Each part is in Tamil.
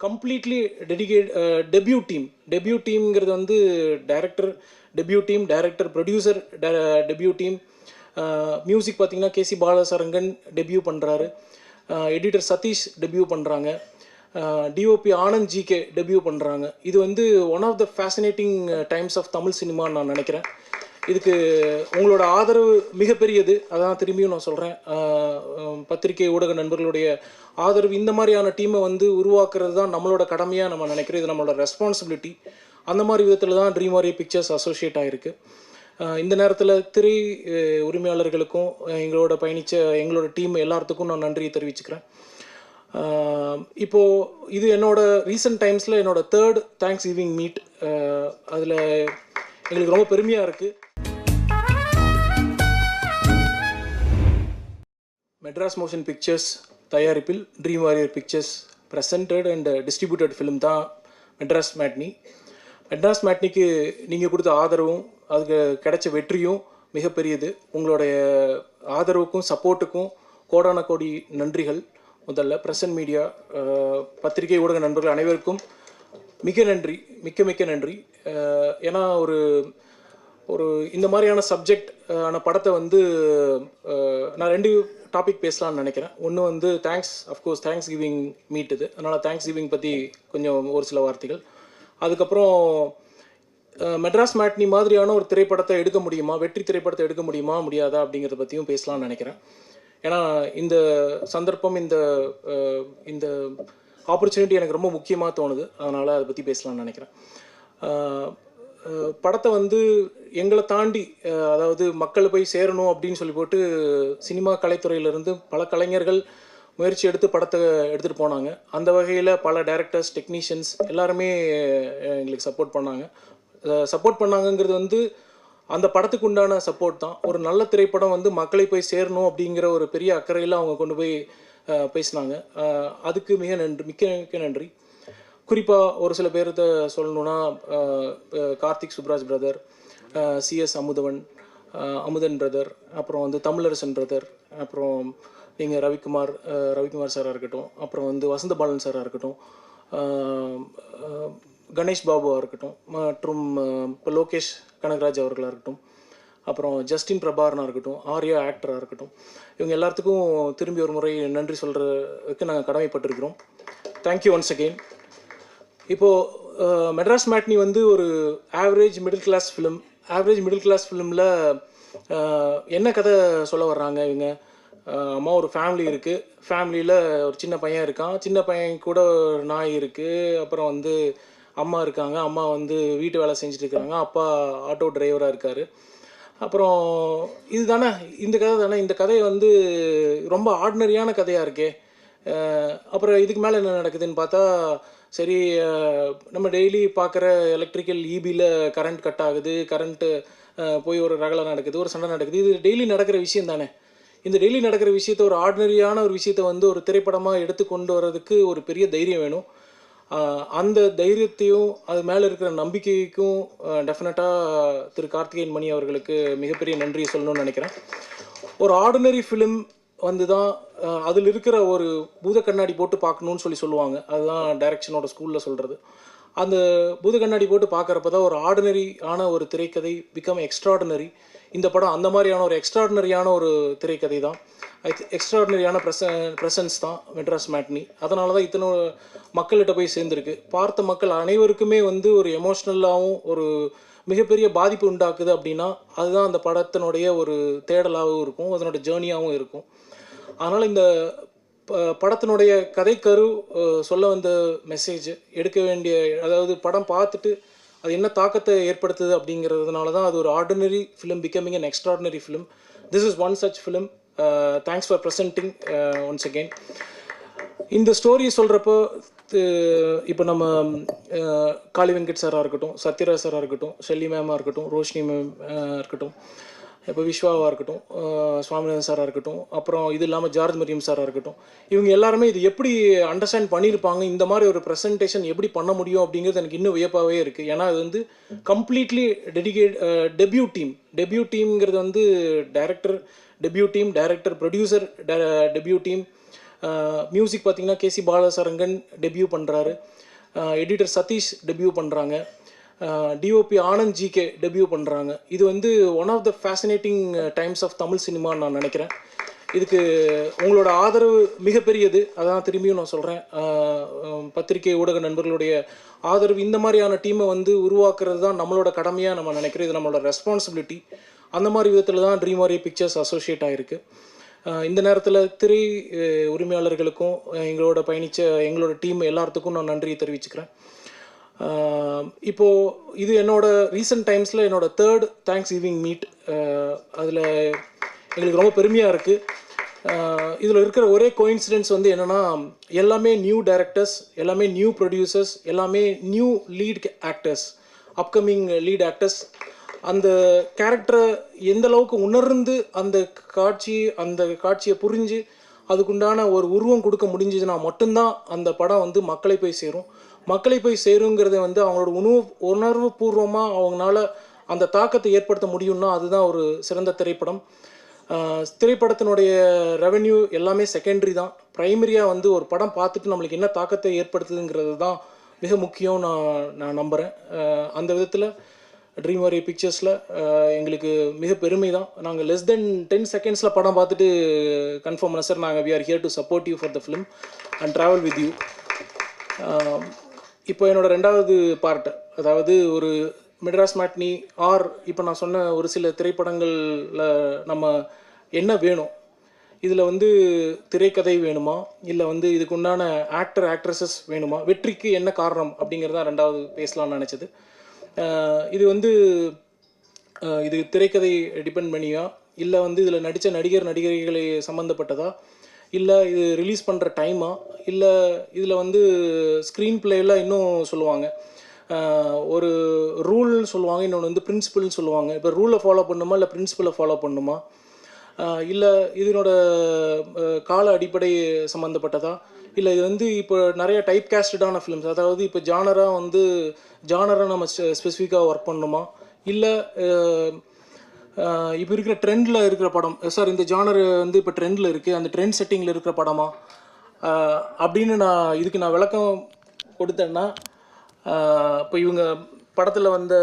Completely dedicate debut team debut டீம்ங்கிறது வந்து director debut team director producer debut team music பார்த்திங்கன்னா கேசி பாலசரங்கன் டெபியூ பண்ணுறாரு எடிட்டர் சதீஷ் டெபியூ பண்ணுறாங்க DOP uh, Anand GK debut பண்ணுறாங்க இது வந்து one of the fascinating times of Tamil சினிமான்னு நான் நினைக்கிறேன். இதுக்கு உங்களோட ஆதரவு மிகப்பெரியது. அதான் திரும்பியும் நான் சொல்கிறேன் பத்திரிகை ஊடக நண்பர்களுடைய ஆதரவு இந்த மாதிரியான டீமை வந்து உருவாக்குறது தான் நம்மளோட கடமையாக நம்ம நினைக்கிறோம். இது நம்மளோட ரெஸ்பான்சிபிலிட்டி அந்த மாதிரி விதத்தில் தான் ட்ரீம் வாரியர் பிக்சர்ஸ் அசோசியேட் ஆகிருக்கு இந்த நேரத்தில் திரை உரிமையாளர்களுக்கும் எங்களோட பயணித்த எங்களோட டீம் எல்லாத்துக்கும் நான் நன்றியை தெரிவிச்சுக்கிறேன். இப்போது இது என்னோட ரீசெண்ட் டைம்ஸில் என்னோட தேர்ட் தேங்க்ஸ் கிவிங் மீட் அதில் எங்களுக்கு ரொம்ப பெருமையாக இருக்குது மெட்ராஸ் மோஷன் பிக்சர்ஸ் தயாரிப்பில் dream warrior pictures presented and distributed film தான் மெட்ராஸ் மேட்னி மெட்ராஸ் மேட்னிக்கு நீங்கள் கொடுத்த ஆதரவும் அதுக்கு கிடைச்ச வெற்றியும் மிகப்பெரியது. உங்களுடைய ஆதரவுக்கும் சப்போர்ட்டுக்கும் கோடான கோடி நன்றிகள். முதல்ல பிரசன்ட் மீடியா பத்திரிகை ஊடக நண்பர்கள் அனைவருக்கும் மிக நன்றி மிக்க மிக்க நன்றி. ஏன்னா ஒரு ஒரு இந்த மாதிரியான சப்ஜெக்ட் ஆன படத்தை வந்து நான் ரெண்டு டாபிக் பேசலாம்னு நினைக்கிறேன். ஒன்று வந்து thanks of course thanks giving meet இது. அதனால் தேங்க்ஸ் கிவிங் பற்றி கொஞ்சம் ஒரு சில வார்த்தைகள். அதுக்கப்புறம் மெட்ராஸ் மேட்னி மாதிரியான ஒரு திரைப்படத்தை எடுக்க முடியுமா? வெற்றி திரைப்படத்தை எடுக்க முடியுமா? முடியாதா? அப்படிங்கிறத பற்றியும் பேசலாம்னு நினைக்கிறேன். ஏன்னா இந்த சந்தர்ப்பம் இந்த இந்த ஆப்பர்ச்சுனிட்டி எனக்கு ரொம்ப முக்கியமாக தோணுது. அதனால் அதை பற்றி பேசலாம்னு நினைக்கிறேன். படத்தை வந்து எங்களை தாண்டி அதாவது மக்கள் போய் சேரணும் அப்படின்னு சொல்லி போட்டு சினிமா கலைத்துறையிலிருந்து பல கலைஞர்கள் முயற்சி எடுத்து படத்தை எடுத்துகிட்டு போனாங்க. அந்த வகையில் பல டேரக்டர்ஸ் டெக்னீஷியன்ஸ் எல்லாருமே எங்களுக்கு சப்போர்ட் பண்ணாங்க. சப்போர்ட் பண்ணாங்கங்கிறது வந்து அந்த படத்துக்கு உண்டான சப்போர்ட் தான். ஒரு நல்ல திரைப்படம் வந்து மக்களை போய் சேரணும் அப்படிங்கிற ஒரு பெரிய அக்கறையில் அவங்க கொண்டு போய் பேசினாங்க. அதுக்கு மிக நன்றி மிக்க மிக்க நன்றி. குறிப்பாக ஒரு சில பேர்த்த சொல்லணும்னா Karthik Subbaraj brother CS Amudhavan Amudhan brother அப்புறம் வந்து தமிழரசன் பிரதர் அப்புறம் நீங்கள் ரவிக்குமார் ரவிக்குமார் சாராக இருக்கட்டும் அப்புறம் வந்து வசந்த பாலன் சாராக இருக்கட்டும் கணேஷ் பாபுவாக இருக்கட்டும் மற்றும் இப்போ லோகேஷ் கனகராஜ் அவர்களாக இருக்கட்டும் அப்புறம் ஜஸ்டின் பிரபாரனாக இருக்கட்டும் ஆர்யா ஆக்டராக இருக்கட்டும் இவங்க எல்லாத்துக்கும் திரும்பி ஒரு முறை நன்றி சொல்கிறதுக்கு நாங்கள் கடமைப்பட்டிருக்கிறோம். தேங்க்யூ ஒன்ஸ் அகெயின் இப்போது மெட்ராஸ் மேட்னி வந்து ஒரு average middle class film average middle class ஃபிலிமில் என்ன கதை சொல்ல வர்றாங்க இவங்க? அம்மா ஒரு ஃபேமிலி இருக்குது ஃபேமிலியில் ஒரு சின்ன பையன் இருக்கான். சின்ன பையன் கூட ஒரு நாய் இருக்குது அப்புறம் வந்து அம்மா இருக்காங்க. அம்மா வந்து வீட்டு வேலை செஞ்சுட்டு இருக்காங்க அப்பா ஆட்டோ டிரைவராக இருக்கார். அப்புறம் இதுதானே? இந்த கதை தானே? இந்த கதை வந்து ரொம்ப ஆர்டினரியான கதையாக இருக்கே. அப்புறம் இதுக்கு மேலே என்ன நடக்குதுன்னு பார்த்தா சரி நம்ம டெய்லி பார்க்குற எலக்ட்ரிக்கல் ஈபியில் கரண்ட் கட் ஆகுது கரண்ட்டு போய் ஒரு ரகலை நடக்குது ஒரு சண்டை நடக்குது. இது டெய்லி நடக்கிற விஷயம் தானே. இந்த டெய்லி நடக்கிற விஷயத்த ஒரு ஆர்டினரியான ஒரு விஷயத்த வந்து ஒரு திரைப்படமாக எடுத்து கொண்டு வர்றதுக்கு ஒரு பெரிய தைரியம் வேணும். அந்த தைரியத்தையும் அது மேலே இருக்கிற நம்பிக்கைக்கும் டெஃபினட்டாக திரு கார்த்திகேயன் மணி அவர்களுக்கு மிகப்பெரிய நன்றியை சொல்லணும்னு நினைக்கிறேன். ஒரு ஆர்டினரி ஃபிலிம் வந்து தான் அதில் இருக்கிற ஒரு பூத கண்ணாடி போட்டு பார்க்கணும்னு சொல்லி சொல்லுவாங்க. அதுதான் டைரக்ஷனோட ஸ்கூலில் சொல்கிறது அந்த பூத கண்ணாடி போட்டு பார்க்குறப்ப தான் ஒரு ஆர்டினரி ஆன ஒரு திரைக்கதை பிகம் எக்ஸ்ட்ராடினரி இந்த படம் அந்த மாதிரியான ஒரு எக்ஸ்ட்ராடினரியான ஒரு திரைக்கதை தான் எக்ஸ்ட்ராடினரியான ப்ரெச ப்ரெசன்ஸ் தான் மெட்ராஸ் மேட்னி. அதனால தான் இத்தனை மக்கள்கிட்ட போய் சேர்ந்துருக்கு. பார்த்த மக்கள் அனைவருக்குமே வந்து ஒரு எமோஷ்னலாகவும் ஒரு மிகப்பெரிய பாதிப்பு உண்டாக்குது அப்படின்னா அதுதான் அந்த படத்தினுடைய ஒரு தேடலாகவும் இருக்கும் அதனோட ஜேர்னியாகவும் இருக்கும். அதனால் இந்த படத்தினுடைய கதைக்கரு சொல்ல வந்த மெசேஜ் எடுக்க வேண்டிய அதாவது படம் பார்த்துட்டு அது என்ன தாக்கத்தை ஏற்படுத்துது அப்படிங்கிறதுனால தான் அது ஒரு ordinary film becoming an extraordinary film this is one such film thanks for presenting once again இந்த ஸ்டோரியை சொல்கிறப்போ இப்போ நம்ம காளி வெங்கட் சாராக இருக்கட்டும் சத்யராஜ் சாராக இருக்கட்டும் ஷெல்லி மேமாக இருக்கட்டும் ரோஷினி மேம் இருக்கட்டும் இப்போ விஸ்வாவாக இருக்கட்டும் uh, சுவாமிநாதன் சாராக இருக்கட்டும் அப்புறம் இது இல்லாமல் ஜார்ஜ் மரியம் சாராக இருக்கட்டும் இவங்க எல்லாருமே இது எப்படி அண்டர்ஸ்டாண்ட் பண்ணியிருப்பாங்க? இந்த மாதிரி ஒரு ப்ரெசன்டேஷன் எப்படி பண்ண முடியும் அப்படிங்கிறது எனக்கு இன்னும் வியப்பாகவே இருக்குது ஏன்னா அது வந்து completely dedicate debut team debut டீம்ங்கிறது வந்து director debut team director producer debut team music பார்த்தீங்கன்னா கேசி பாலசரங்கன் டெபியூ பண்ணுறாரு எடிட்டர் சதீஷ் டெபியூ பண்ணுறாங்க DOP uh, Anand GK debut பண்ணுறாங்க இது வந்து one of the fascinating times of Tamil சினிமான்னு நான் நினைக்கிறேன். இதுக்கு உங்களோட ஆதரவு மிகப்பெரியது. அதான் திரும்பியும் நான் சொல்கிறேன் uh, um, பத்திரிகை ஊடக நண்பர்களுடைய ஆதரவு இந்த மாதிரியான டீமை வந்து உருவாக்குறது தான் நம்மளோட கடமையாக நம்ம நினைக்கிறோம். இது நம்மளோட ரெஸ்பான்சிபிலிட்டி அந்த மாதிரி விதத்தில் தான் ட்ரீம் வாரி பிக்சர்ஸ் அசோசியேட் ஆகிருக்கு இந்த நேரத்தில் திரை உரிமையாளர்களுக்கும் எங்களோட பயணித்த எங்களோட டீம் எல்லாத்துக்கும் நான் நன்றியை தெரிவிச்சுக்கிறேன். இப்போது இது என்னோட ரீசெண்ட் டைம்ஸில் என்னோட தேர்ட் தேங்க்ஸ் கிவிங் மீட் அதில் எங்களுக்கு ரொம்ப பெருமையாக இருக்குது இதில் இருக்கிற ஒரே கோயின்சிடென்ஸ் வந்து என்னென்னா எல்லாமே நியூ டைரக்டர்ஸ் எல்லாமே நியூ ப்ரொடியூசர்ஸ் எல்லாமே new lead actors upcoming lead actors அந்த கேரக்டரை எந்த அளவுக்கு உணர்ந்து அந்த காட்சி அந்த காட்சியை புரிஞ்சு அதுக்குண்டான ஒரு உருவம் கொடுக்க முடிஞ்சதுன்னா மட்டும்தான் அந்த படம் வந்து மக்களை போய் சேரும். மக்களை போய் சேருங்கிறத வந்து அவங்களோட உணவு உணர்வு பூர்வமாக அவங்களால அந்த தாக்கத்தை ஏற்படுத்த முடியும்னா அதுதான் ஒரு சிறந்த திரைப்படம். திரைப்படத்தினுடைய ரெவென்யூ எல்லாமே செகண்டரி தான். ப்ரைமரியாக வந்து ஒரு படம் பார்த்துட்டு நம்மளுக்கு என்ன தாக்கத்தை ஏற்படுத்துதுங்கிறது தான் மிக முக்கியம் நான் நான் நம்புகிறேன் அந்த விதத்தில் ட்ரீம் வாரி பிக்சர்ஸில் எங்களுக்கு மிக பெருமை தான் நாங்கள் லெஸ் தென் டென் செகண்ட்ஸில் படம் பார்த்துட்டு கன்ஃபார்ம் பண்ண சார் நாங்கள் we are here to support you for the film and travel with you இப்போ என்னோட ரெண்டாவது பார்ட் அதாவது ஒரு மெட்ராஸ் மேட்னி ஆர் இப்போ நான் சொன்ன ஒரு சில திரைப்படங்களில் நம்ம என்ன வேணும்? இதில் வந்து திரைக்கதை வேணுமா? இல்லை வந்து இதுக்கு உண்டான ஆக்டர் ஆக்ட்ரஸஸ் வேணுமா? வெற்றிக்கு என்ன காரணம்? அப்படிங்கிறது தான் ரெண்டாவது பேசலாம்னு நினச்சது. இது வந்து இது திரைக்கதை டிபெண்ட் பண்ணியா? இல்லை வந்து இதில் நடித்த நடிகர் நடிகைகளை சம்மந்தப்பட்டதா இல்லை இது ரிலீஸ் பண்ணுற டைமா இல்லை இதில் வந்து ஸ்க்ரீன் பிளேயில் இன்னும் சொல்லுவாங்க. ஒரு ரூல்னு சொல்லுவாங்க இன்னொன்று வந்து பிரின்சிபல்னு சொல்லுவாங்க. இப்போ ரூலை ஃபாலோ பண்ணுமா? இல்லை பிரின்சிபலை ஃபாலோ பண்ணுமா? இல்லை இதனோட கால அடிப்படை சம்மந்தப்பட்டதா இல்லை இது வந்து இப்போ நிறைய டைப் கேஸ்டடான ஃபிலிம்ஸ் அதாவது இப்போ ஜானராக வந்து ஜானராக நம்ம ஸ்பெசிஃபிக்காக ஒர்க் பண்ணணுமா? இல்லை இப்போ இருக்கிற ட்ரெண்டில் இருக்கிற படம் சார் இந்த ஜானர் வந்து இப்போ ட்ரெண்டில் இருக்குது அந்த ட்ரெண்ட் செட்டிங்கில் இருக்கிற படமா? அப்படின்னு நான் இதுக்கு நான் விளக்கம் கொடுத்தேன்னா இப்போ இவங்க படத்தில் வந்த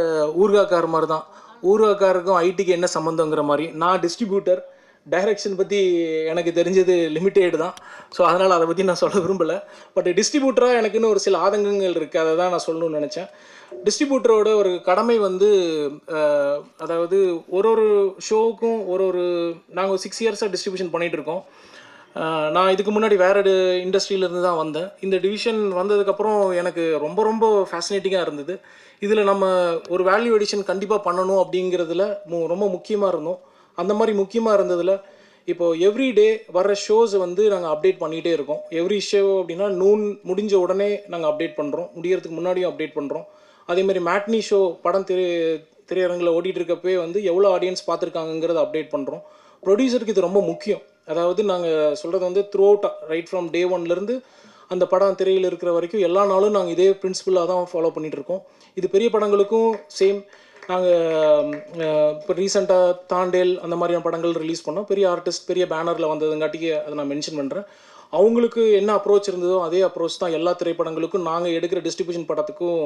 ஊர்காக்கார் மாதிரி தான் ஊர்காக்காருக்கும் ஐடிக்கு என்ன சம்மந்தங்கிற மாதிரி. நான் டிஸ்ட்ரிபியூட்டர் டைரக்ஷன் பற்றி எனக்கு தெரிஞ்சது லிமிட்டேடு தான். ஸோ அதனால் அதை பற்றி நான் சொல்ல விரும்பலை. பட் டிஸ்ட்ரிபியூட்டராக எனக்குன்னு ஒரு சில ஆதங்கங்கள் இருக்குது அதை தான் நான் சொல்லணும்னு நினச்சேன். டிஸ்ட்ரிபியூட்டரோட ஒரு கடமை வந்து அதாவது ஒரு ஒரு ஷோவுக்கும் ஒரு ஒரு நாங்கள் சிக்ஸ் இயர்ஸாக டிஸ்ட்ரிபியூஷன் பண்ணிகிட்டு இருக்கோம். நான் இதுக்கு முன்னாடி வேறு இண்டஸ்ட்ரியிலேருந்து தான் வந்தேன். இந்த டிவிஷன் வந்ததுக்கப்புறம் எனக்கு ரொம்ப ரொம்ப ஃபேசினேட்டிங்காக இருந்தது. இதில் நம்ம ஒரு வேல்யூ எடிஷன் கண்டிப்பாக பண்ணணும் அப்படிங்கிறதுல மு- ரொம்ப முக்கியமாக இருந்தோம். அந்த மாதிரி முக்கியமாக இருந்ததில் இப்போது எவ்ரி டே வர்ற ஷோஸ் வந்து நாங்கள் அப்டேட் பண்ணிகிட்டே இருக்கோம். எவ்ரி ஷோ அப்படின்னா நூன் முடிஞ்ச உடனே நாங்கள் அப்டேட் பண்ணுறோம் முடியறதுக்கு முன்னாடியும் அப்டேட் பண்ணுறோம் அதேமாதிரி மேட்னி ஷோ படம் திரை திரையரங்கில் ஓடிட்டு இருக்கப்பே வந்து எவ்வளோ ஆடியன்ஸ் பார்த்துருக்காங்கங்கிறத அப்டேட் பண்ணுறோம் ப்ரொடியூசருக்கு இது ரொம்ப முக்கியம். அதாவது நாங்கள் சொல்கிறது வந்து throughout right from day ஒன்லேருந்து அந்த படம் திரையில் இருக்கிற வரைக்கும் எல்லா நாளும் நாங்கள் இதே பிரின்சிபலாக தான் ஃபாலோ பண்ணிகிட்டு இருக்கோம் இது பெரிய படங்களுக்கும் சேம் நாங்கள் இப்போ ரீசெண்டாக தாண்டேல் அந்த மாதிரியான படங்கள் ரிலீஸ் பண்ணோம். பெரிய ஆர்டிஸ்ட் பெரிய பேனரில் வந்ததுங்காட்டிக்கு அதை நான் மென்ஷன் பண்ணுறேன் அவங்களுக்கு என்ன அப்ரோச் இருந்ததோ அதே அப்ரோச் தான் எல்லா திரைப்படங்களுக்கும் நாங்கள் எடுக்கிற டிஸ்ட்ரிபியூஷன் படத்துக்கும்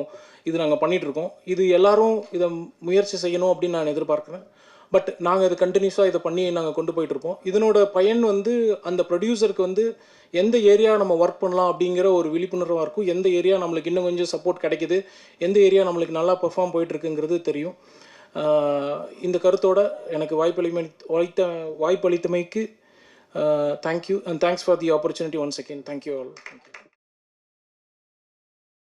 இது நாங்கள் பண்ணிகிட்ருக்கோம் இது எல்லாரும் இதை முயற்சி செய்யணும் அப்படின்னு நான் எதிர்பார்க்குறேன். பட் நாங்கள் இது கண்டினியூஸாக இதை பண்ணி நாங்கள் கொண்டு போயிட்டுருப்போம் இதனோட பயன் வந்து அந்த ப்ரொடியூசருக்கு வந்து எந்த ஏரியா நம்ம ஒர்க் பண்ணலாம் அப்படிங்கிற ஒரு விழிப்புணர்வாக இருக்கும். எந்த ஏரியா நம்மளுக்கு இன்னும் கொஞ்சம் சப்போர்ட் கிடைக்குது? எந்த ஏரியா நம்மளுக்கு நல்லா பெர்ஃபார்ம் போயிட்டுருக்குங்கிறது தெரியும். இந்த கருத்தோட எனக்கு வாய்ப்பளிமை வாய்த்த வாய்ப்பளித்தமைக்கு thank you and thanks for the opportunity one second thank you all